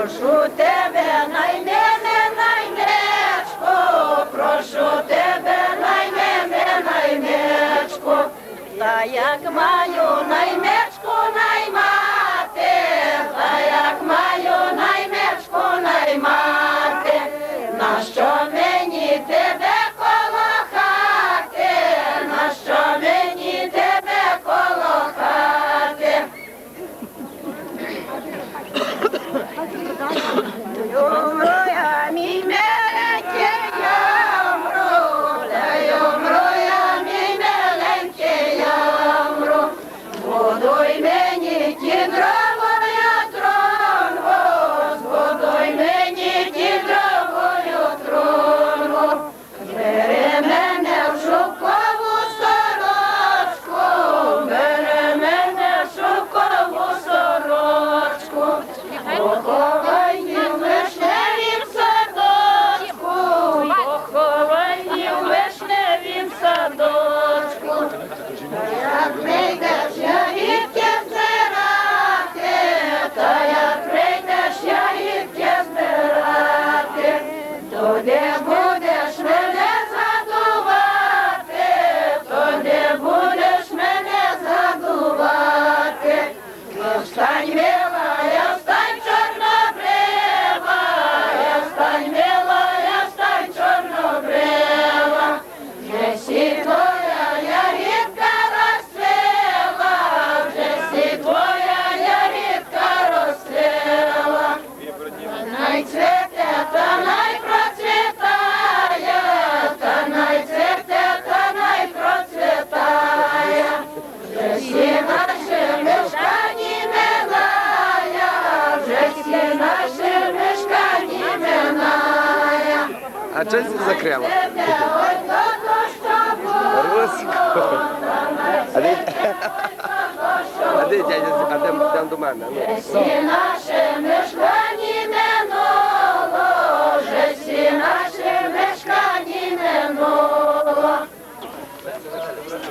прошу тебе, наймене, найнечко, прошу тебе, наймене, найнечко, та як маю на. А чим це закрила? Розко. А а де дядя, а де, до мене? Ну.